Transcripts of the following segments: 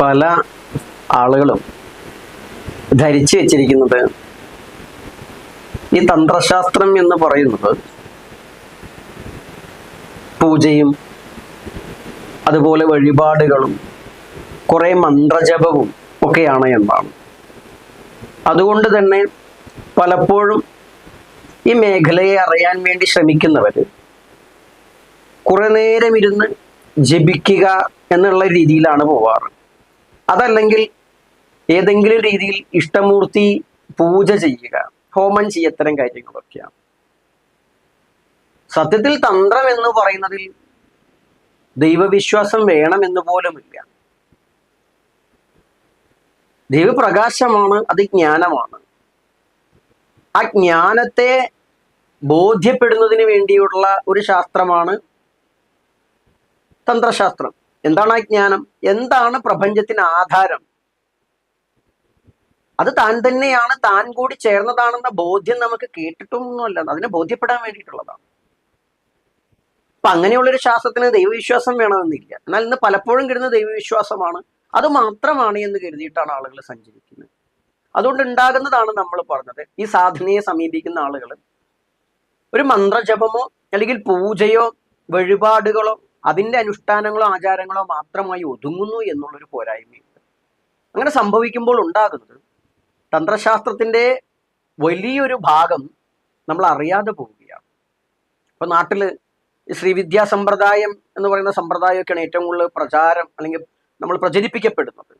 പല ആളുകളും ധരിച്ചു വെച്ചിരിക്കുന്നത് ഈ തന്ത്രശാസ്ത്രം എന്ന് പറയുന്നത് പൂജയും അതുപോലെ വഴിപാടുകളും കുറെ മന്ത്രജപവും ഒക്കെയാണ് എന്നാണ്. അതുകൊണ്ട് തന്നെ പലപ്പോഴും ഈ മേഖലയെ അറിയാൻ വേണ്ടി ശ്രമിക്കുന്നവർ കുറെ നേരം ഇരുന്ന് ജപിക്കുക എന്നുള്ള രീതിയിലാണ് പോവാറ്. അതല്ലെങ്കിൽ ഏതെങ്കിലും രീതിയിൽ ഇഷ്ടമൂർത്തി പൂജ ചെയ്യുക ഹോമം ചെയ്യുക ഇത്തരം കാര്യങ്ങളൊക്കെയാണ്. സത്യത്തിൽ തന്ത്രം എന്ന് പറയുന്നതിൽ ദൈവവിശ്വാസം വേണമെന്ന് പോലുമില്ല. ദൈവപ്രകാശമാണ് അത് ജ്ഞാനമാണ്. ആ ജ്ഞാനത്തെ ബോധ്യപ്പെടുന്നതിന് വേണ്ടിയുള്ള ഒരു ശാസ്ത്രമാണ് തന്ത്രശാസ്ത്രം. എന്താണ് ആ ജ്ഞാനം? എന്താണ് പ്രപഞ്ചത്തിന് ആധാരം? അത് താൻ തന്നെയാണ് താൻ കൂടി ചേർന്നതാണെന്ന ബോധ്യം നമുക്ക് കേട്ടിട്ടൊന്നുമല്ല. അതിനെ ബോധ്യപ്പെടാൻ വേണ്ടിയിട്ടുള്ളതാണ്. അപ്പൊ അങ്ങനെയുള്ളൊരു ശാസ്ത്രത്തിന് ദൈവവിശ്വാസം വേണമെന്നില്ല. എന്നാൽ ഇന്ന് പലപ്പോഴും കിട്ടുന്ന ദൈവവിശ്വാസമാണ്. അത് മാത്രമാണ് എന്ന് കരുതിയിട്ടാണ് ആളുകൾ സഞ്ചരിക്കുന്നത്. അതുകൊണ്ട് ഉണ്ടാകുന്നതാണ് നമ്മൾ പറഞ്ഞത്. ഈ സാധനയെ സമീപിക്കുന്ന ആളുകൾ. ഒരു മന്ത്രജപമോ അല്ലെങ്കിൽ പൂജയോ വഴിപാടുകളോ അതിന്റെ അനുഷ്ഠാനങ്ങളോ ആചാരങ്ങളോ മാത്രമായി ഒതുങ്ങുന്നു എന്നുള്ളൊരു പോരായ്മയുണ്ട്. അങ്ങനെ സംഭവിക്കുമ്പോൾ ഉണ്ടാകുന്നത് തന്ത്രശാസ്ത്രത്തിന്റെ വലിയൊരു ഭാഗം നമ്മൾ അറിയാതെ പോവുകയാണ്. ഇപ്പൊ നാട്ടിൽ ഈ ശ്രീവിദ്യാ സമ്പ്രദായം എന്ന് പറയുന്ന സമ്പ്രദായമൊക്കെയാണ് ഏറ്റവും കൂടുതൽ പ്രചാരം അല്ലെങ്കിൽ നമ്മൾ പ്രചരിപ്പിക്കപ്പെടുന്നത്.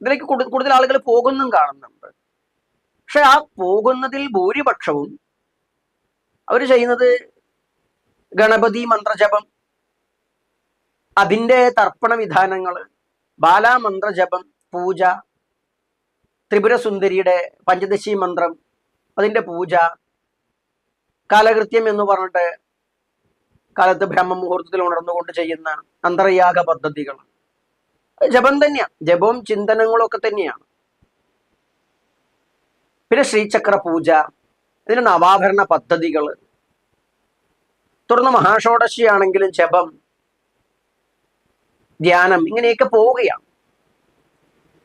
ഇതിലേക്ക് കൂടുതൽ ആളുകൾ പോകുന്നും കാണുന്നുണ്ട്. പക്ഷെ ആ പോകുന്നതിൽ ഭൂരിപക്ഷവും അവർ ചെയ്യുന്നത് ഗണപതി മന്ത്രജപം അതിന്റെ തർപ്പണ വിധാനങ്ങൾ ബാലാമന്ത്രജപം പൂജ ത്രിപുരസുന്ദരിയുടെ പഞ്ചദശി മന്ത്രം അതിന്റെ പൂജ കാലകൃത്യം എന്ന് പറഞ്ഞിട്ട് കാലത്ത് ബ്രഹ്മമുഹൂർത്തത്തിൽ ഉണർന്നുകൊണ്ട് ചെയ്യുന്ന അന്തർയാഗ പദ്ധതികൾ. ജപം തന്നെയാണ് ജപവും ചിന്തനങ്ങളും ഒക്കെ തന്നെയാണ്. പിന്നെ ശ്രീചക്ര പൂജ ഇതിന് നവാഭരണ പദ്ധതികൾ. തുടർന്ന് മഹാഷോഡശിയാണെങ്കിലും ജപം ധ്യാനം ഇങ്ങനെയൊക്കെ പോവുകയാണ്.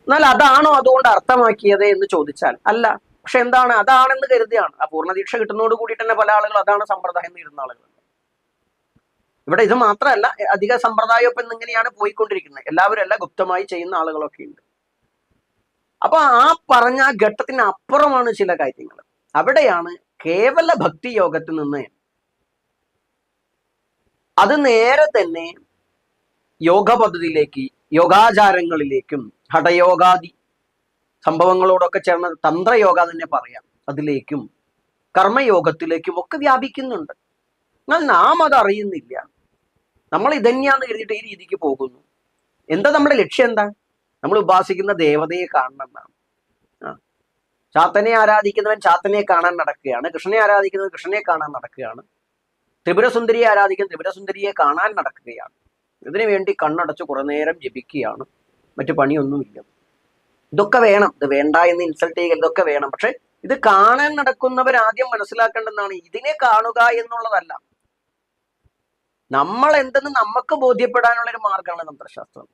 എന്നാൽ അതാണോ അതുകൊണ്ട് അർത്ഥമാക്കിയത് എന്ന് ചോദിച്ചാൽ അല്ല. പക്ഷെ എന്താണ്? അതാണെന്ന് കരുതിയാണ്. ആ പൂർണദീക്ഷ കിട്ടുന്നതോട് കൂടി തന്നെ പല ആളുകൾ അതാണ് സമ്പ്രദായം എന്ന് ആളുകൾ. ഇവിടെ ഇത് മാത്രമല്ല അധിക സമ്പ്രദായം ഇപ്പം ഇങ്ങനെയാണ് പോയിക്കൊണ്ടിരിക്കുന്നത്. എല്ലാവരും അല്ല ഗുപ്തമായി ചെയ്യുന്ന ആളുകളൊക്കെ ഉണ്ട്. അപ്പൊ ആ പറഞ്ഞ ഘട്ടത്തിന് അപ്പുറമാണ് ചില കാര്യങ്ങൾ. അവിടെയാണ് കേവല ഭക്തി യോഗത്തിൽ നിന്ന് അത് നേരെ തന്നെ യോഗ പദ്ധതിയിലേക്ക് യോഗാചാരങ്ങളിലേക്കും ഹഠയോഗാദി സംഭവങ്ങളോടൊക്കെ ചേർന്ന തന്ത്രയോഗ തന്നെ പറയാം. അതിലേക്കും കർമ്മയോഗത്തിലേക്കും ഒക്കെ വ്യാപിക്കുന്നുണ്ട്. എന്നാൽ നാം അത് അറിയുന്നില്ല. നമ്മൾ ഇതന്നെയാന്ന് കരുതിയിട്ട് ഈ രീതിക്ക് പോകുന്നു. എന്താ നമ്മുടെ ലക്ഷ്യം എന്താ? നമ്മൾ ഉപാസിക്കുന്ന ദേവതയെ കാണണം എന്നാണ് ചാത്തനെ ആരാധിക്കുന്നവൻ ചാത്തനെ കാണാൻ നടക്കുകയാണ്. കൃഷ്ണനെ ആരാധിക്കുന്നവൻ കൃഷ്ണനെ കാണാൻ നടക്കുകയാണ്. ത്രിപുരസുന്ദരിയെ ആരാധിക്കുന്ന ത്രിപുരസുന്ദരിയെ കാണാൻ നടക്കുകയാണ്. ഇതിനു വേണ്ടി കണ്ണടച്ച് കുറെ നേരം ജപിക്കുകയാണ്. മറ്റു പണിയൊന്നുമില്ല ഇതൊക്കെ വേണം. ഇത് വേണ്ട എന്ന് ഇൻസൾട്ട് ചെയ്യുക ഇതൊക്കെ വേണം. പക്ഷെ ഇത് കാണാൻ നടക്കുന്നവർ ആദ്യം മനസ്സിലാക്കേണ്ടതാണ് ഇതിനെ കാണുക എന്നുള്ളതല്ല. നമ്മൾ എന്തെന്ന് നമുക്ക് ബോധ്യപ്പെടാനുള്ള ഒരു മാർഗമാണ് തന്ത്രശാസ്ത്രം.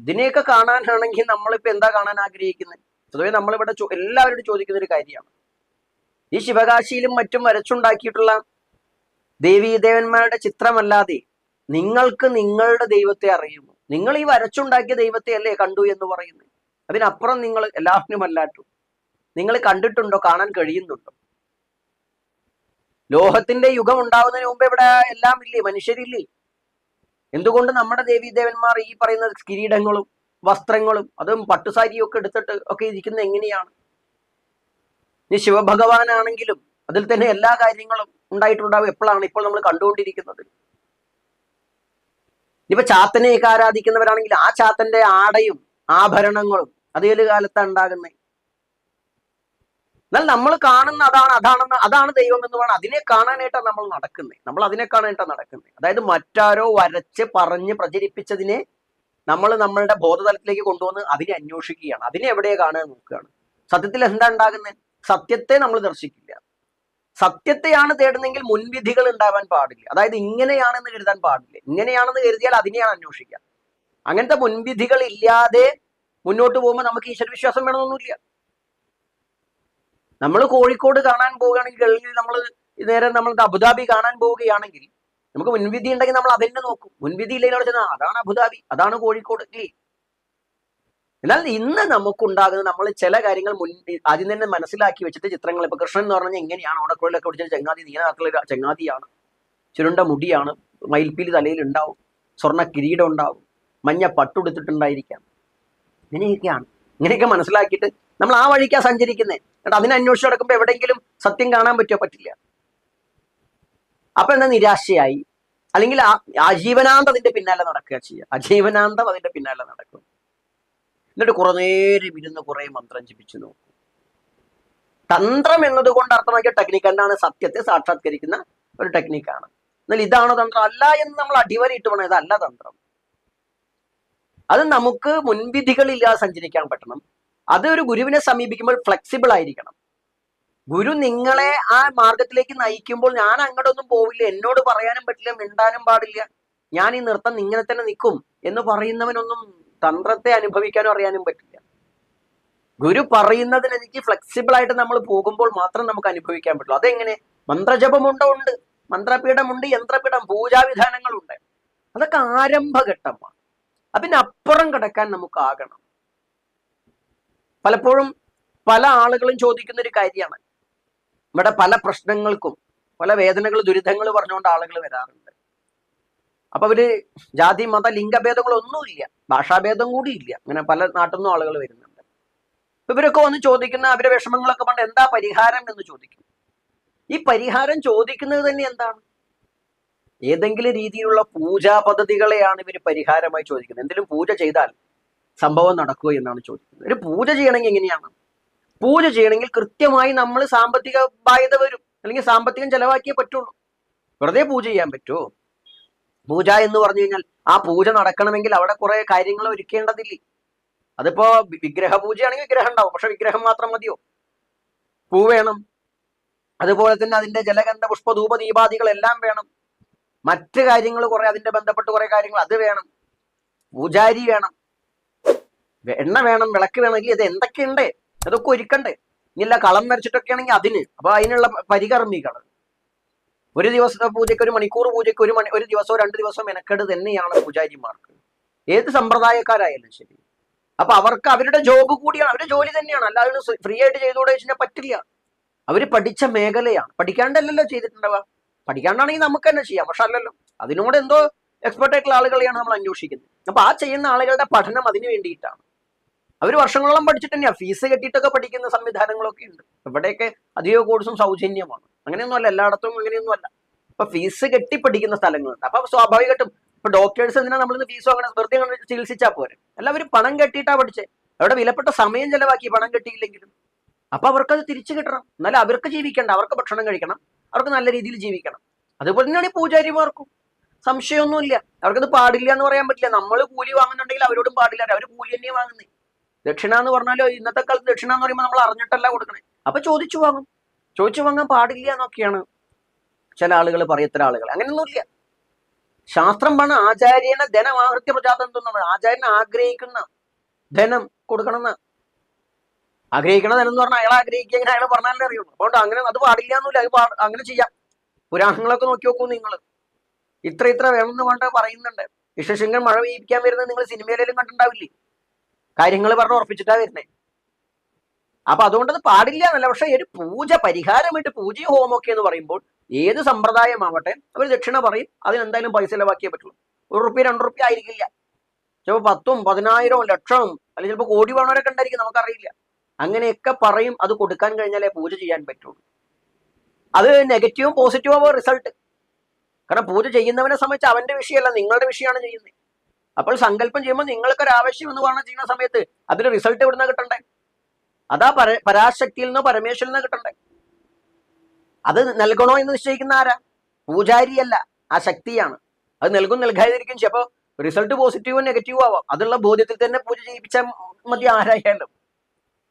ഇതിനെയൊക്കെ കാണാനാണെങ്കിൽ നമ്മളിപ്പോ എന്താ കാണാൻ ആഗ്രഹിക്കുന്നത്? പൊതുവെ നമ്മളിവിടെ എല്ലാവരോടും ചോദിക്കുന്ന ഒരു കാര്യമാണ്. ഈ ശിവകാശിയിലും മറ്റും വരച്ചുണ്ടാക്കിയിട്ടുള്ള ദേവീദേവന്മാരുടെ ചിത്രമല്ലാതെ നിങ്ങൾക്ക് നിങ്ങളുടെ ദൈവത്തെ അറിയുമോ നിങ്ങൾ ഈ വരച്ചുണ്ടാക്കിയ ദൈവത്തെ അല്ലേ കണ്ടു എന്ന് പറയുന്നത് അതിനപ്പുറം നിങ്ങൾ എല്ലാവരും അല്ലാട്ടു. നിങ്ങൾ കണ്ടിട്ടുണ്ടോ? കാണാൻ കഴിയുന്നുണ്ടോ? ലോഹത്തിന്റെ യുഗം ഉണ്ടാവുന്നതിന് മുമ്പ് ഇവിടെ എല്ലാം ഇല്ലേ? മനുഷ്യരില്ലേ? എന്തുകൊണ്ട് നമ്മുടെ ദേവീദേവന്മാർ ഈ പറയുന്ന കിരീടങ്ങളും വസ്ത്രങ്ങളും അതും പട്ടുസാരിയും ഒക്കെ എടുത്തിട്ട് ഒക്കെ ഇരിക്കുന്നത് എങ്ങനെയാണ്? ഇനി ശിവഭഗവാനാണെങ്കിലും അതിൽ തന്നെ എല്ലാ കാര്യങ്ങളും ഉണ്ടായിട്ടുണ്ടാവും. എപ്പോഴാണ് ഇപ്പോൾ നമ്മൾ കണ്ടുകൊണ്ടിരിക്കുന്നത്? ഇപ്പൊ ചാത്തനെയൊക്കെ ആരാധിക്കുന്നവരാണെങ്കിൽ ആ ചാത്തന്റെ ആടയും ആഭരണങ്ങളും അത് ഏത് കാലത്താണ് ഉണ്ടാകുന്നത് എന്നാൽ നമ്മൾ കാണുന്ന അതാണ് അതാണെന്ന് അതാണ് ദൈവം എന്ന് പറഞ്ഞാൽ അതിനെ കാണാനായിട്ടാണ് നമ്മൾ നടക്കുന്നത് നമ്മൾ അതിനെ കാണാനായിട്ടാണ് നടക്കുന്നത് അതായത് മറ്റാരോ വരച്ച് പറഞ്ഞ് പ്രചരിപ്പിച്ചതിനെ നമ്മൾ നമ്മളുടെ ബോധതലത്തിലേക്ക് കൊണ്ടുവന്ന് അതിനെ അന്വേഷിക്കുകയാണ്. അതിനെ എവിടെയാണ് കാണുക നോക്കുകയാണ്. സത്യത്തിൽ എന്താ ഉണ്ടാകുന്നത് സത്യത്തെ നമ്മൾ ദർശിക്കില്ല. സത്യത്തെയാണ് തേടുന്നെങ്കിൽ മുൻവിധികൾ ഉണ്ടാവാൻ പാടില്ല. അതായത് ഇങ്ങനെയാണെന്ന് കരുതാൻ പാടില്ല. ഇങ്ങനെയാണെന്ന് കരുതിയാൽ അതിനെയാണ് അന്വേഷിക്കുക. അങ്ങനത്തെ മുൻവിധികൾ ഇല്ലാതെ മുന്നോട്ട് പോകുമ്പോൾ നമുക്ക് ഈശ്വര വിശ്വാസം വേണമെന്നൊന്നുമില്ല. നമ്മൾ കോഴിക്കോട് കാണാൻ പോവുകയാണെങ്കിൽ അല്ലെങ്കിൽ നമ്മൾ നേരെ നമ്മൾ അബുദാബി കാണാൻ പോവുകയാണെങ്കിൽ നമുക്ക് മുൻവിധി ഉണ്ടെങ്കിൽ നമ്മൾ അതന്നെ നോക്കും. മുൻവിധി ഇല്ലെങ്കിൽ അതാണ് അബുദാബി. അതാണ് കോഴിക്കോട്. ഇല്ലേ? എന്നാൽ ഇന്ന് നമുക്കുണ്ടാകുന്ന നമ്മൾ ചില കാര്യങ്ങൾ മുൻ ആദ്യം തന്നെ മനസ്സിലാക്കി വെച്ചിട്ട് ചിത്രങ്ങൾ. ഇപ്പൊ കൃഷ്ണൻ എന്ന് പറഞ്ഞാൽ എങ്ങനെയാണ് ഓടക്കുഴലൊക്കെ പിടിച്ച ചങ്ങാതി നീനാക്കളൊരു ചങ്ങാതിയാണ്. ചുരുണ്ട മുടിയാണ്. മയിൽപ്പീലി തലയിൽ ഉണ്ടാവും. സ്വർണ കിരീടം ഉണ്ടാവും. മഞ്ഞ പട്ടുടുത്തിട്ടുണ്ടായിരിക്കാം ഇങ്ങനെയൊക്കെയാണ്. ഇങ്ങനെയൊക്കെ മനസ്സിലാക്കിയിട്ട് നമ്മൾ ആ വഴിക്കാ സഞ്ചരിക്കുന്നത് എന്നിട്ട് അതിനെ അന്വേഷിച്ച് നടക്കുമ്പോൾ എവിടെയെങ്കിലും സത്യം കാണാൻ പറ്റുമോ പറ്റില്ല. അപ്പൊ എന്താ നിരാശയായി. അല്ലെങ്കിൽ ആ ആജീവനാന്തം അതിന്റെ പിന്നാലെ നടക്കുക ചെയ്യുക. ആജീവനാന്തം അതിന്റെ പിന്നാലെ നടക്കും. എന്നിട്ട് കുറെ നേരം ഇരുന്ന് കുറെ മന്ത്രം ജപിച്ചു നോക്കും. തന്ത്രം എന്നതുകൊണ്ട് അർത്ഥമാക്കിയ ടെക്നിക്ക് എന്താണ്? സത്യത്തെ സാക്ഷാത്കരിക്കുന്ന ഒരു ടെക്നിക്കാണ് എന്നാൽ ഇതാണ് തന്ത്രം. അല്ല എന്ന് നമ്മൾ അടിവരയിട്ട് വേണം. ഇതല്ല തന്ത്രം. അത് നമുക്ക് മുൻവിധികളില്ലാതെ സഞ്ചരിക്കാൻ പറ്റണം. അത് ഒരു ഗുരുവിനെ സമീപിക്കുമ്പോൾ ഫ്ലെക്സിബിൾ ആയിരിക്കണം. ഗുരു നിങ്ങളെ ആ മാർഗത്തിലേക്ക് നയിക്കുമ്പോൾ ഞാൻ അങ്ങോട്ടൊന്നും പോവില്ല. എന്നോട് പറയാനും പറ്റില്ല മിണ്ടാനും പാടില്ല. ഞാൻ ഈ നൃത്തം ഇങ്ങനെ തന്നെ നിൽക്കും എന്ന് പറയുന്നവനൊന്നും തന്ത്രത്തെ അനുഭവിക്കാനും അറിയാനും പറ്റില്ല. ഗുരു പറയുന്നതിനെനിക്ക് ഫ്ലെക്സിബിൾ ആയിട്ട് നമ്മൾ പോകുമ്പോൾ മാത്രം നമുക്ക് അനുഭവിക്കാൻ പറ്റുള്ളൂ. അതെങ്ങനെ? മന്ത്രജപമുണ്ടോ ഉണ്ട്. മന്ത്രപീഠമുണ്ട് യന്ത്രപീഠം പൂജാവിധാനങ്ങളുണ്ട്. അതൊക്കെ ആരംഭഘട്ടമാണ്. അതിന് അപ്പുറം കിടക്കാൻ നമുക്ക് ആകണം പലപ്പോഴും പല ആളുകളും ചോദിക്കുന്ന ഒരു കാര്യമാണ്. ഇവിടെ പല പ്രശ്നങ്ങൾക്കും പല വേദനകൾ ദുരിതങ്ങൾ പറഞ്ഞുകൊണ്ട് ആളുകൾ വരാറുണ്ട്. അപ്പൊ അവർ ജാതി മത ലിംഗഭേദങ്ങളൊന്നുമില്ല. ഭാഷാഭേദം കൂടി ഇല്ല അങ്ങനെ പല നാട്ടിൽ നിന്നും ആളുകൾ വരുന്നുണ്ട്. ഇവരൊക്കെ വന്ന് ചോദിക്കുന്ന അവരെ വിഷമങ്ങളൊക്കെ കൊണ്ട് എന്താ പരിഹാരം എന്ന് ചോദിക്കും. ഈ പരിഹാരം ചോദിക്കുന്നത് തന്നെ എന്താണ്? ഏതെങ്കിലും രീതിയിലുള്ള പൂജാ പദ്ധതികളെയാണ് ഇവർ പരിഹാരമായി ചോദിക്കുന്നത്. എന്തെങ്കിലും പൂജ ചെയ്താൽ സംഭവം നടക്കുക എന്നാണ് ചോദിക്കുന്നത്. ഒരു പൂജ ചെയ്യണമെങ്കിൽ എങ്ങനെയാണ്? പൂജ ചെയ്യണമെങ്കിൽ കൃത്യമായി നമ്മൾ സാമ്പത്തിക ബാധ്യത വരും. അല്ലെങ്കിൽ സാമ്പത്തികം ചെലവാക്കിയേ പറ്റുള്ളൂ. വെറുതെ പൂജ ചെയ്യാൻ പറ്റുമോ? പൂജ എന്ന് പറഞ്ഞു കഴിഞ്ഞാൽ ആ പൂജ നടക്കണമെങ്കിൽ അവിടെ കുറെ കാര്യങ്ങൾ ഒരുക്കേണ്ടതില്ലേ? അതിപ്പോ വിഗ്രഹ പൂജയാണെങ്കിൽ വിഗ്രഹം ഉണ്ടാവും പക്ഷെ വിഗ്രഹം മാത്രം മതിയോ? പൂ വേണം. അതുപോലെ തന്നെ അതിന്റെ ജലഗന്ധ പുഷ്പ ധൂപ ദീപാദികൾ എല്ലാം വേണം. മറ്റു കാര്യങ്ങൾ കുറെ അതിന്റെ ബന്ധപ്പെട്ട് കുറെ കാര്യങ്ങൾ അത് വേണം. പൂജാരി വേണം. എണ്ണ വേണം വിളക്ക് വേണമെങ്കിൽ ഇത് എന്തൊക്കെയുണ്ട്? അതൊക്കെ ഒരുക്കണ്ടേ? ഇല്ല കളം വരച്ചിട്ടൊക്കെ ആണെങ്കിൽ അതിന്. അപ്പൊ അതിനുള്ള പരികർമ്മികൾ ഒരു ദിവസത്തെ പൂജയ്ക്ക് ഒരു മണിക്കൂർ പൂജയ്ക്ക് ഒരു മണി ഒരു ദിവസമോ രണ്ട് ദിവസമോ മെനക്കെട് തന്നെയാണ് പൂജാരിമാർക്ക്. ഏത് സമ്പ്രദായക്കാരായാലും ശരി. അപ്പൊ അവർക്ക് അവരുടെ ജോബ് കൂടിയാണ്. അവരുടെ ജോലി തന്നെയാണ്. അല്ലാതെ ഫ്രീ ആയിട്ട് ചെയ്തുകൂടെ വെച്ചാൽ പറ്റില്ല. അവർ പഠിച്ച മേഖലയാണ്. പഠിക്കാണ്ടല്ലല്ലോ ചെയ്തിട്ടുണ്ടാവുക. പഠിക്കാണ്ടാണെങ്കിൽ നമുക്ക് തന്നെ ചെയ്യാം. പക്ഷെ അല്ലല്ലോ. അതിനോട് എന്തോ എക്സ്പെർട്ട് ആയിട്ടുള്ള ആളുകളെയാണ് നമ്മൾ അന്വേഷിക്കുന്നത്. അപ്പൊ ആ ചെയ്യുന്ന ആളുകളുടെ പഠനം അതിന് വേണ്ടിയിട്ടാണ്. അവർ വർഷങ്ങളോളം പഠിച്ചിട്ട് തന്നെയാണ് ഫീസ് കെട്ടിയിട്ടൊക്കെ പഠിക്കുന്ന സംവിധാനങ്ങളൊക്കെ ഉണ്ട്. ഇവിടെയൊക്കെ അധിക കോഴ്സും സൗജന്യമാണ്. അങ്ങനെയൊന്നുമല്ല. എല്ലായിടത്തും അങ്ങനെയൊന്നും അല്ല അപ്പൊ ഫീസ് കെട്ടി പഠിക്കുന്ന സ്ഥലങ്ങളുണ്ട്. അപ്പൊ സ്വാഭാവികമായിട്ടും ഇപ്പൊ ഡോക്ടേഴ്സ് എന്തിനാ നമ്മൾ ഫീസ് വാങ്ങണം വെറുതെ അങ്ങനെ ചികിത്സിച്ചാൽ പോരെ? എല്ലാവരും പണം കെട്ടിയിട്ടാ പഠിച്ചേ. അവിടെ വിലപ്പെട്ട സമയം ചെലവാക്കി പണം കെട്ടിയില്ലെങ്കിലും. അപ്പൊ അവർക്കത് തിരിച്ചു കിട്ടണം. എന്നാലും അവർക്ക് ജീവിക്കേണ്ട. അവർക്ക് ഭക്ഷണം കഴിക്കണം. അവർക്ക് നല്ല രീതിയിൽ ജീവിക്കണം. അതുപോലെ തന്നെയാണ് ഈ പൂജാരിമാർക്കും. സംശയമൊന്നുമില്ല. അവർക്കത് പാടില്ല എന്ന് പറയാൻ പറ്റില്ല. നമ്മൾ കൂലി വാങ്ങുന്നുണ്ടെങ്കിൽ അവരോടും പാടില്ല. അവർ കൂലി തന്നെയാണ് വാങ്ങുന്നത് ദക്ഷിണ എന്ന് പറഞ്ഞാലോ ഇന്നത്തെ കാലത്ത് ദക്ഷിണ എന്ന് പറയുമ്പോൾ നമ്മൾ അറിഞ്ഞിട്ടല്ല കൊടുക്കണേ. അപ്പൊ ചോദിച്ചു വാങ്ങും. ചോദിച്ചു വാങ്ങാൻ പാടില്ല എന്നൊക്കെയാണ് ചില ആളുകൾ പറയത്തര ആളുകൾ. അങ്ങനെയൊന്നുമില്ല. ശാസ്ത്രം പറഞ്ഞ ആചാര്യനെ ധനമാഹൃത്യ പ്രജാതന്താണ് ആചാര്യൻ ആഗ്രഹിക്കുന്ന ധനം കൊടുക്കണം എന്ന്. ആഗ്രഹിക്കണ ധനം എന്ന് പറഞ്ഞാൽ അയാൾ ആഗ്രഹിക്കുക അയാൾ പറഞ്ഞാലേ അറിയുള്ളൂ. അതുകൊണ്ട് അങ്ങനെ അത് പാടില്ല എന്നില്ല അത് അങ്ങനെ ചെയ്യാം. പുരാണങ്ങളൊക്കെ നോക്കി നോക്കൂ നിങ്ങൾ. ഇത്ര ഇത്ര വേണമെന്ന് വേണ്ട പറയുന്നുണ്ട്. വിശ്വശങ്കൻ മഴ പെയ്യിപ്പിക്കാൻ വരുന്നത് നിങ്ങൾ സിനിമയിലും കണ്ടിട്ടുണ്ടാവില്ലേ? കാര്യങ്ങൾ പറഞ്ഞ് ഉറപ്പിച്ചിട്ടാ വരുന്നത് അപ്പൊ അതുകൊണ്ട് അത് പാടില്ല എന്നല്ല പക്ഷെ ഒരു പൂജ പരിഹാരമായിട്ട് പൂജയും ഹോമൊക്കെ എന്ന് പറയുമ്പോൾ ഏത് സമ്പ്രദായമാവട്ടെ അവർ ദക്ഷിണ പറയും അതിനെന്തായാലും പൈസ ചിലവാക്കിയേ പറ്റുള്ളൂ. ഒരു റുപ്യ രണ്ട് റുപ്യ ആയിരിക്കില്ല. ചിലപ്പോൾ പത്തും പതിനായിരവും ലക്ഷവും അല്ലെങ്കിൽ ചിലപ്പോൾ കോടി വേണവരൊക്കെ ഉണ്ടായിരിക്കും നമുക്കറിയില്ല. അങ്ങനെയൊക്കെ പറയും അത് കൊടുക്കാൻ കഴിഞ്ഞാലേ പൂജ ചെയ്യാൻ പറ്റുള്ളൂ. അത് നെഗറ്റീവും പോസിറ്റീവും ആവുക റിസൾട്ട്. കാരണം പൂജ ചെയ്യുന്നവനെ സംബന്ധിച്ച് അവന്റെ വിഷയമല്ല നിങ്ങളുടെ വിഷയമാണ് ചെയ്യുന്നത്. അപ്പോൾ സങ്കല്പം ചെയ്യുമ്പോൾ നിങ്ങൾക്ക് ഒരു ആവശ്യം എന്ന് പറഞ്ഞ ചെയ്യുന്ന സമയത്ത്. അതിന് റിസൾട്ട് എവിടുന്ന കിട്ടണ്ടേ? അതാ പര പരാശക്തിയിൽ നിന്നോ പരമേശ്വരിൽ നിന്നോ കിട്ടണ്ടേ? അത് നൽകണോ എന്ന് നിശ്ചയിക്കുന്ന ആരാ? പൂജാരിയല്ല. ആ ശക്തിയാണ്. അത് നൽകും നൽകാതിരിക്കും ചിലപ്പോ റിസൾട്ട് പോസിറ്റീവോ നെഗറ്റീവോ ആവാം. അതുള്ള ബോധ്യത്തിൽ തന്നെ പൂജ ചെയ്യിപ്പിച്ചാൽ മതി ആരായാലും.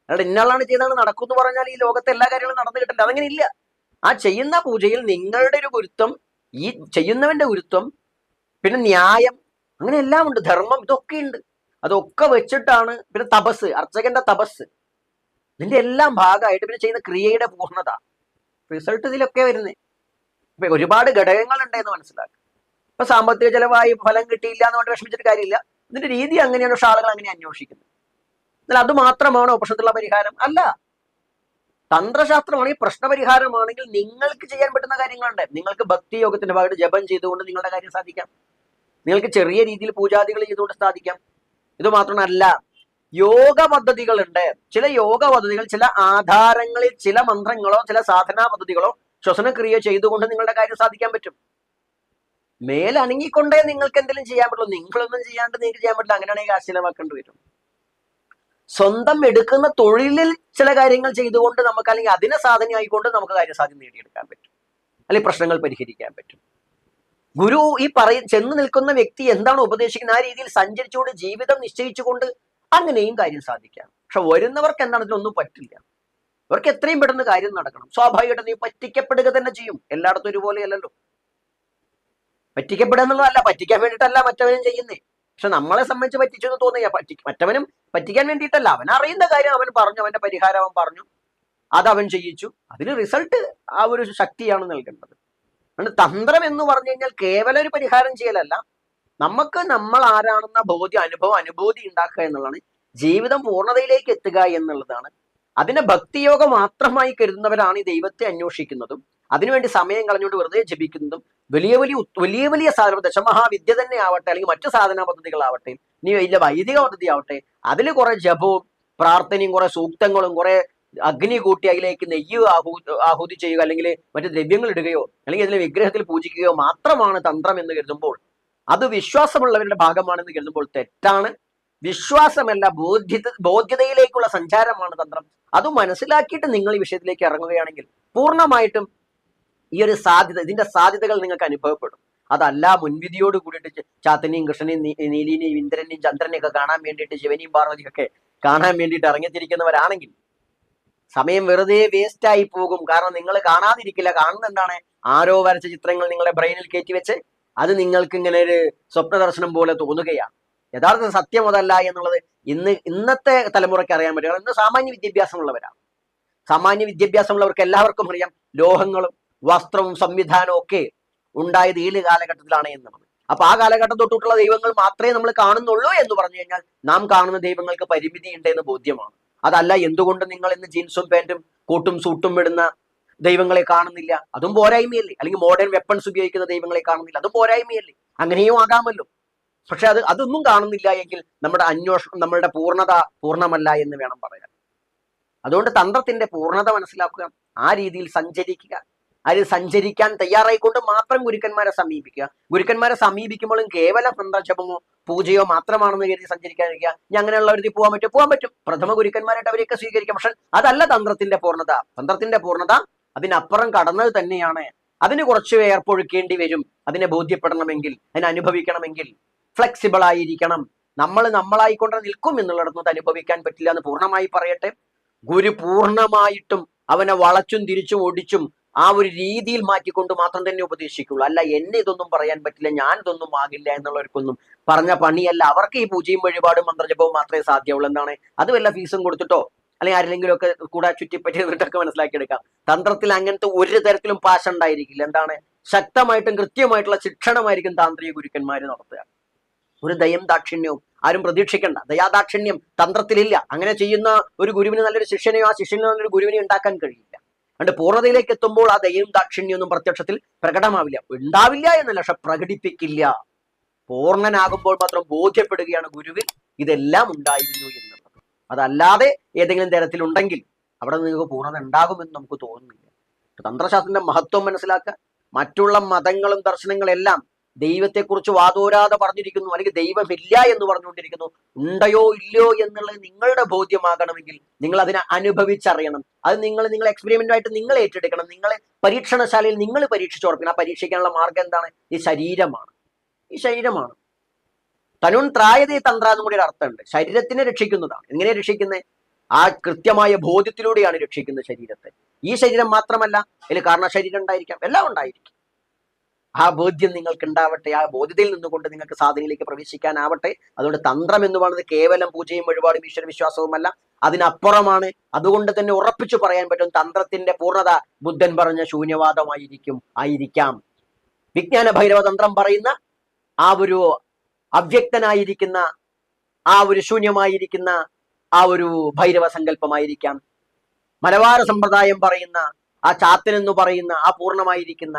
അയാൾ ഇന്നാളാണ് ചെയ്താണ് നടക്കും എന്ന് പറഞ്ഞാൽ ഈ ലോകത്തെ എല്ലാ കാര്യങ്ങളും നടന്നു കിട്ടില്ല അതങ്ങനെ ഇല്ല. ആ ചെയ്യുന്ന പൂജയിൽ നിങ്ങളുടെ ഒരു ഗുരുത്വം ഈ ചെയ്യുന്നവന്റെ ഗുരുത്വം പിന്നെ ന്യായം അങ്ങനെ എല്ലാം ഉണ്ട് ധർമ്മം ഇതൊക്കെ ഉണ്ട് അതൊക്കെ വെച്ചിട്ടാണ് പിന്നെ തപസ് അർച്ചകന്റെ തപസ്. ഇതിന്റെ എല്ലാം ഭാഗമായിട്ട് പിന്നെ ചെയ്യുന്ന ക്രിയയുടെ പൂർണത. റിസൾട്ട് ഇതിലൊക്കെ വരുന്നത് ഒരുപാട് ഘടകങ്ങൾ ഉണ്ടെന്ന് മനസ്സിലാക്കുക ഇപ്പൊ സാമ്പത്തിക ചെലവായി ഫലം കിട്ടിയില്ല എന്ന് കൊണ്ട് വിഷമിച്ചിട്ട് കാര്യമില്ല. ഇതിന്റെ രീതി അങ്ങനെയാണ് പക്ഷെ ആളുകൾ അങ്ങനെ അന്വേഷിക്കുന്നത്. എന്നാൽ അത് മാത്രമാണ് പ്രശ്നത്തിലുള്ള പരിഹാരം? അല്ല. തന്ത്രശാസ്ത്രമാണെങ്കിൽ പ്രശ്നപരിഹാരമാണെങ്കിൽ നിങ്ങൾക്ക് ചെയ്യാൻ പറ്റുന്ന കാര്യങ്ങളുണ്ട്. നിങ്ങൾക്ക് ഭക്തി യോഗത്തിന്റെ ഭാഗത്ത് ജപം ചെയ്തുകൊണ്ട് നിങ്ങളുടെ കാര്യം സാധിക്കാം. നിങ്ങൾക്ക് ചെറിയ രീതിയിൽ പൂജാദികൾ ചെയ്തുകൊണ്ട് സാധിക്കാം. ഇത് മാത്രമല്ല യോഗ പദ്ധതികളുണ്ട്. ചില യോഗ പദ്ധതികൾ ചില ആധാരങ്ങളിൽ ചില മന്ത്രങ്ങളോ ചില സാധനാ പദ്ധതികളോ ശ്വസനക്രിയ ചെയ്തുകൊണ്ട് നിങ്ങളുടെ കാര്യം സാധിക്കാൻ പറ്റും. മേലണങ്ങിക്കൊണ്ടേ നിങ്ങൾക്ക് എന്തെങ്കിലും ചെയ്യാൻ പറ്റുള്ളൂ. നിങ്ങളൊന്നും ചെയ്യാണ്ട് നിങ്ങൾക്ക് ചെയ്യാൻ പറ്റില്ല. അങ്ങനെയാണെങ്കിൽ കാശ് വരും. സ്വന്തം എടുക്കുന്ന തൊഴിലിൽ ചില കാര്യങ്ങൾ ചെയ്തുകൊണ്ട് നമുക്ക് അല്ലെങ്കിൽ അതിനെ സാധനയായിക്കൊണ്ട് നമുക്ക് കാര്യസാധ്യം നേടിയെടുക്കാൻ പറ്റും. അല്ലെങ്കിൽ പ്രശ്നങ്ങൾ പരിഹരിക്കാൻ പറ്റും. ഗുരു ഈ പറയ ചെന്ന് നിൽക്കുന്ന വ്യക്തി എന്താണ് ഉപദേശിക്കുന്നത്? ആ രീതിയിൽ സഞ്ചരിച്ചുകൊണ്ട് ജീവിതം നിശ്ചയിച്ചുകൊണ്ട് അങ്ങനെയും കാര്യം സാധിക്കാം. പക്ഷെ വരുന്നവർക്ക് എന്താണ്? ഇതിനൊന്നും പറ്റില്ല. അവർക്ക് എത്രയും പെട്ടെന്ന് കാര്യം നടക്കണം. സ്വാഭാവികമായിട്ട് നീ പറ്റിക്കപ്പെടുക തന്നെ ചെയ്യും. എല്ലായിടത്തും ഒരുപോലെ അല്ലല്ലോ പറ്റിക്കപ്പെടുക എന്നുള്ളതല്ല പറ്റിക്കാൻ വേണ്ടിയിട്ടല്ല മറ്റവനും ചെയ്യുന്നേ. പക്ഷെ നമ്മളെ സംബന്ധിച്ച് പറ്റിച്ചു എന്ന് തോന്നിയ പറ്റി മറ്റവനും പറ്റിക്കാൻ വേണ്ടിയിട്ടല്ല. അവൻ അറിയുന്ന കാര്യം അവൻ പറഞ്ഞു അവന്റെ പരിഹാരം അവൻ പറഞ്ഞു. അത് അവൻ ചെയ്യിച്ചു. അതിന് റിസൾട്ട് ആ ഒരു ശക്തിയാണ് നൽകേണ്ടത്. അതുകൊണ്ട് തന്ത്രം എന്ന് പറഞ്ഞു കഴിഞ്ഞാൽ കേവലം ഒരു പരിഹാരം ചെയ്യലല്ല. നമുക്ക് നമ്മൾ ആരാണെന്ന ബോധ്യ അനുഭവം അനുഭൂതി ഉണ്ടാക്കുക എന്നുള്ളതാണ്. ജീവിതം പൂർണതയിലേക്ക് എത്തുക എന്നുള്ളതാണ്. അതിനെ ഭക്തിയോഗം മാത്രമായി കരുതുന്നവരാണ് ഈ ദൈവത്തെ അന്വേഷിക്കുന്നതും അതിനുവേണ്ടി സമയം കളഞ്ഞുകൊണ്ട് വെറുതെ ജപിക്കുന്നതും വലിയ വലിയ വലിയ വലിയ സാധനം ദശമഹാവിദ്യ തന്നെ ആവട്ടെ അല്ലെങ്കിൽ മറ്റു സാധന പദ്ധതികളാവട്ടെ ഇനി വലിയ വൈദിക പദ്ധതി ആവട്ടെ അതിൽ കുറെ ജപവും പ്രാർത്ഥനയും കുറെ സൂക്തങ്ങളും കുറെ അഗ്നി കൂട്ടി അതിലേക്ക് നെയ്യ് ആഹൂ ആഹൂതി ചെയ്യുക അല്ലെങ്കിൽ മറ്റു ദ്രവ്യങ്ങൾ ഇടുകയോ അല്ലെങ്കിൽ അതിലെ വിഗ്രഹത്തിൽ പൂജിക്കുകയോ മാത്രമാണ് തന്ത്രം എന്ന് കരുതുമ്പോൾ. അത് വിശ്വാസമുള്ളവരുടെ ഭാഗമാണെന്ന് കരുതുമ്പോൾ തെറ്റാണ്. വിശ്വാസമല്ല ബോധ്യത ബോധ്യതയിലേക്കുള്ള സഞ്ചാരമാണ് തന്ത്രം. അത് മനസ്സിലാക്കിയിട്ട് നിങ്ങൾ ഈ വിഷയത്തിലേക്ക് ഇറങ്ങുകയാണെങ്കിൽ പൂർണമായിട്ടും ഈ ഒരു സാധ്യത ഇതിന്റെ സാധ്യതകൾ നിങ്ങൾക്ക് അനുഭവപ്പെടും. അതല്ല മുൻവിധിയോട് കൂടിയിട്ട് ചാത്തനെയും കൃഷ്ണനെയും നീലിനെയും ഇന്ദ്രനെയും ചന്ദ്രനെയും ഒക്കെ കാണാൻ വേണ്ടിയിട്ട് ശിവനെയും പാർവതിയൊക്കെ കാണാൻ വേണ്ടിയിട്ട് ഇറങ്ങിത്തിരിക്കുന്നവരാണെങ്കിൽ സമയം വെറുതെ വേസ്റ്റ് ആയി പോകും. കാരണം നിങ്ങൾ കാണാതിരിക്കില്ല. കാണുന്നത് എന്താണ്? ആരോ വരച്ച ചിത്രങ്ങൾ നിങ്ങളെ ബ്രെയിനിൽ കയറ്റി വെച്ച് അത് നിങ്ങൾക്ക് ഇങ്ങനെ ഒരു സ്വപ്ന ദർശനം പോലെ തോന്നുകയാണ്. യഥാർത്ഥ സത്യം അതല്ല എന്നുള്ളത് ഇന്ന് ഇന്നത്തെ തലമുറയ്ക്ക് അറിയാൻ പറ്റും. കാരണം ഇന്ന് സാമാന്യ വിദ്യാഭ്യാസമുള്ളവരാണ്. സാമാന്യ വിദ്യാഭ്യാസമുള്ളവർക്ക് എല്ലാവർക്കും അറിയാം ലോഹങ്ങളും വസ്ത്രവും സംവിധാനവും ഒക്കെ ഉണ്ടായത് ഏത് കാലഘട്ടത്തിലാണ് എന്നുള്ളത്. അപ്പൊ ആ കാലഘട്ടം തൊട്ടിട്ടുള്ള ദൈവങ്ങൾ മാത്രമേ നമ്മൾ കാണുന്നുള്ളൂ എന്ന് പറഞ്ഞു കഴിഞ്ഞാൽ നാം കാണുന്ന ദൈവങ്ങൾക്ക് പരിമിതി ഉണ്ട് എന്ന് ബോധ്യമാണ്. അതല്ല എന്തുകൊണ്ട് നിങ്ങൾ ഇന്ന് ജീൻസും പാന്റും കൂട്ടും സൂട്ടും ഇടുന്ന ദൈവങ്ങളെ കാണുന്നില്ല? അതും പോരായ്മയല്ലേ? അല്ലെങ്കിൽ മോഡേൺ വെപ്പൺസ് ഉപയോഗിക്കുന്ന ദൈവങ്ങളെ കാണുന്നില്ല. അതും പോരായ്മയല്ലേ? അങ്ങനെയും ആകാമല്ലോ. പക്ഷെ അത് അതൊന്നും കാണുന്നില്ല എങ്കിൽ നമ്മുടെ അന്വേഷണം നമ്മളുടെ പൂർണത പൂർണമല്ല എന്ന് വേണം പറയാൻ. അതുകൊണ്ട് തന്ത്രത്തിന്റെ പൂർണത മനസ്സിലാക്കുക ആ രീതിയിൽ സഞ്ചരിക്കുക. അതിൽ സഞ്ചരിക്കാൻ തയ്യാറായിക്കൊണ്ട് മാത്രം ഗുരുക്കന്മാരെ സമീപിക്കുക. ഗുരുക്കന്മാരെ സമീപിക്കുമ്പോഴും കേവല സന്ദർശമോ പൂജയോ മാത്രമാണെന്ന് കരുതി സഞ്ചരിക്കാതിരിക്കുക. ഇനി അങ്ങനെയുള്ളവർക്ക് പോകാൻ പറ്റും. പോകാൻ പറ്റും. പ്രഥമ ഗുരുക്കന്മാരായിട്ട് അവരെയൊക്കെ സ്വീകരിക്കാം. പക്ഷെ അതല്ല തന്ത്രത്തിന്റെ പൂർണത. തന്ത്രത്തിന്റെ പൂർണത അതിനപ്പുറം കടന്നത് തന്നെയാണ്. അതിന് കുറച്ച് വേർപ്പൊഴുക്കേണ്ടി വരും. അതിനെ ബോധ്യപ്പെടണമെങ്കിൽ അതിനെ അനുഭവിക്കണമെങ്കിൽ ഫ്ലെക്സിബിൾ ആയിരിക്കണം. നമ്മൾ നമ്മളായിക്കൊണ്ട് നിൽക്കും എന്നുള്ളിടത്തുനിന്ന് അനുഭവിക്കാൻ പറ്റില്ല എന്ന് പൂർണമായി പറയട്ടെ. ഗുരു പൂർണമായിട്ടും അവനെ വളച്ചും തിരിച്ചും ഒടിച്ചും ആ ഒരു രീതിയിൽ മാറ്റിക്കൊണ്ട് മാത്രം തന്നെ ഉപദേശിക്കുള്ളൂ. അല്ല എന്നെ ഇതൊന്നും പറയാൻ പറ്റില്ല ഞാൻ ഇതൊന്നും ആകില്ല എന്നുള്ളവർക്കൊന്നും പറഞ്ഞ പണിയല്ല. അവർക്ക് ഈ പൂജയും വഴിപാടും മന്ത്രജപവും മാത്രമേ സാധ്യമുള്ളൂ. എന്താണ്? അത് വല്ല ഫീസും കൊടുത്തിട്ടോ? അല്ലെങ്കിൽ ആരെങ്കിലും ഒക്കെ കൂടെ ചുറ്റിപ്പറ്റി നിന്നിട്ടൊക്കെ മനസ്സിലാക്കിയെടുക്കാം. തന്ത്രത്തിൽ അങ്ങനത്തെ ഒരു തരത്തിലും പാശ ഉണ്ടായിരിക്കില്ല. എന്താണ്? ശക്തമായിട്ടും കൃത്യമായിട്ടുള്ള ശിക്ഷണമായിരിക്കും താന്ത്രിക ഗുരുക്കന്മാർ നടത്തുക. ഒരു ദയം ദാക്ഷിണ്യവും ആരും പ്രതീക്ഷിക്കണ്ട. ദയാദാക്ഷിണ്യം തന്ത്രത്തിലില്ല. അങ്ങനെ ചെയ്യുന്ന ഒരു ഗുരുവിന് നല്ലൊരു ശിഷ്യനെയോ ആ ശിഷ്യന് നല്ലൊരു ഗുരുവിനെ ഉണ്ടാക്കാൻ കഴിയില്ല. അതുകൊണ്ട് പൂർണതയിലേക്ക് എത്തുമ്പോൾ ആ ദയയും ദാക്ഷിണ്യൊന്നും പ്രത്യക്ഷത്തിൽ പ്രകടമാവില്ല. ഉണ്ടാവില്ല എന്നല്ല പക്ഷെ പ്രകടിപ്പിക്കില്ല. പൂർണനാകുമ്പോൾ മാത്രം ബോധ്യപ്പെടുകയാണ് ഗുരുവിൽ. ഇതെല്ലാം ഉണ്ടായിരുന്നു എന്നുള്ളത് അതല്ലാതെ ഏതെങ്കിലും തരത്തിൽ ഉണ്ടെങ്കിൽ അവിടെ നിങ്ങൾക്ക് പൂർണത ഉണ്ടാകുമെന്ന് നമുക്ക് തോന്നുന്നില്ല. തന്ത്രശാസ്ത്രത്തിന്റെ മഹത്വം മനസ്സിലാക്കുക. മറ്റുള്ള മതങ്ങളും ദർശനങ്ങളെല്ലാം ദൈവത്തെക്കുറിച്ച് വാതോരാതെ പറഞ്ഞിരിക്കുന്നു അല്ലെങ്കിൽ ദൈവമില്ല എന്ന് പറഞ്ഞുകൊണ്ടിരിക്കുന്നു ഉണ്ടയോ ഇല്ലയോ എന്നുള്ളത് നിങ്ങളുടെ ബോധ്യമാകണമെങ്കിൽ നിങ്ങൾ അതിനെ അനുഭവിച്ചറിയണം. അത് നിങ്ങൾ നിങ്ങൾ എക്സ്പെരിമെന്റ് ആയിട്ട് നിങ്ങൾ ഏറ്റെടുക്കണം. നിങ്ങൾ പരീക്ഷണശാലയിൽ നിങ്ങൾ പരീക്ഷിച്ചുറപ്പിക്കണം. ആ പരീക്ഷിക്കാനുള്ള മാർഗം എന്താണ്? ഈ ശരീരമാണ്. ഈ ശരീരമാണ്. തനുൻ ത്രായതേ തന്ത്ര എന്നും കൂടി ഒരു അർത്ഥമുണ്ട്. ശരീരത്തിനെ രക്ഷിക്കുന്നതാണ്. എങ്ങനെ രക്ഷിക്കുന്നത് ആ കൃത്യമായ ബോധ്യത്തിലൂടെയാണ് രക്ഷിക്കുന്നത് ശരീരത്തെ. ഈ ശരീരം മാത്രമല്ല അതിൽ കാരണ ശരീരം ഉണ്ടായിരിക്കാം. എല്ലാം ഉണ്ടായിരിക്കും. ആ ബോധ്യം നിങ്ങൾക്ക് ഉണ്ടാവട്ടെ ആ ബോധ്യതയിൽ നിന്നുകൊണ്ട് നിങ്ങൾക്ക് സാധനയിലേക്ക് പ്രവേശിക്കാനാവട്ടെ. അതുകൊണ്ട് തന്ത്രം എന്ന് പറയുന്നത് കേവലം പൂജയും വഴിപാടും ഈശ്വര വിശ്വാസവുമല്ല. അതിനപ്പുറമാണ് അതുകൊണ്ട് തന്നെ ഉറപ്പിച്ചു പറയാൻ പറ്റും തന്ത്രത്തിന്റെ പൂർണത ബുദ്ധൻ പറഞ്ഞ ശൂന്യവാദമായിരിക്കും ആയിരിക്കാം. വിജ്ഞാന ഭൈരവ തന്ത്രം പറയുന്ന ആ ഒരു അവ്യക്തനായിരിക്കുന്ന ആ ഒരു ശൂന്യമായിരിക്കുന്ന ആ ഒരു ഭൈരവ സങ്കല്പമായിരിക്കാം. മലബാര സമ്പ്രദായം പറയുന്ന ആ ചാത്തൻ എന്ന് പറയുന്ന ആ പൂർണമായിരിക്കുന്ന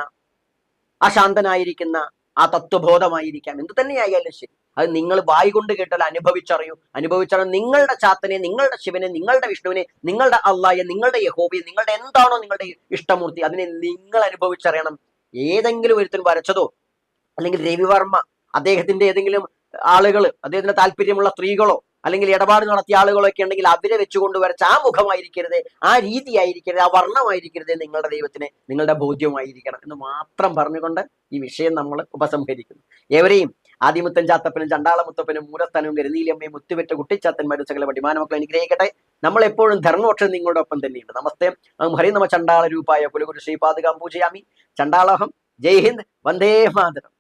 ആ ശാന്തനായിരിക്കുന്ന ആ തത്വബോധമായിരിക്കാം. എന്ത് തന്നെയായാലും ശരി. അത് നിങ്ങൾ വായി കൊണ്ട് കേട്ടാൽ അനുഭവിച്ചറിയൂ. അനുഭവിച്ചറിയൂ നിങ്ങളുടെ ചാത്തനെ നിങ്ങളുടെ ശിവനെ നിങ്ങളുടെ വിഷ്ണുവിനെ നിങ്ങളുടെ അള്ളായെ നിങ്ങളുടെ യഹോബി നിങ്ങളുടെ എന്താണോ നിങ്ങളുടെ ഇഷ്ടമൂർത്തി അതിനെ നിങ്ങൾ അനുഭവിച്ചറിയണം. ഏതെങ്കിലും ഒരുത്തൻ വരച്ചതോ അല്ലെങ്കിൽ രവിവർമ്മ അദ്ദേഹത്തിന്റെ ഏതെങ്കിലും ആളുകൾ അദ്ദേഹത്തിന്റെ താല്പര്യമുള്ള സ്ത്രീകളോ അല്ലെങ്കിൽ ഇടപാട് നടത്തിയ ആളുകളൊക്കെ ഉണ്ടെങ്കിൽ അവരെ വെച്ചുകൊണ്ട് വരച്ച ആ മുഖമായിരിക്കരുത് ആ രീതിയായിരിക്കരുത് ആ വർണമായിരിക്കരുത് നിങ്ങളുടെ ദൈവത്തിന് നിങ്ങളുടെ ബോധ്യമായിരിക്കണം എന്ന് മാത്രം പറഞ്ഞുകൊണ്ട് ഈ വിഷയം നമ്മൾ ഉപസംഹരിക്കുന്നു. ഏവരെയും ആദിമുത്തൻ ചാത്തപ്പനും ചണ്ടാളമുത്തപ്പനും മൂലസ്ഥാനവും ഗരുനീലമ്മയും മുത്തുപെറ്റ കുട്ടിച്ചാത്തന്മാരും സകല വടിമാനമക്കൾ അനുഗ്രഹിക്കട്ടെ. നമ്മൾ എപ്പോഴും ധർമ്മോക്ഷം നിങ്ങളുടെ ഒപ്പം തന്നെയുണ്ട്. നമസ്തേ. ഹരി നമ ചണ്ടാള രൂപായ കുലഗുരു ശ്രീപാദകാം പൂജയാമി. ചണ്ടാളഹം. ജയ് ഹിന്ദ്. വന്ദേ മാതരം.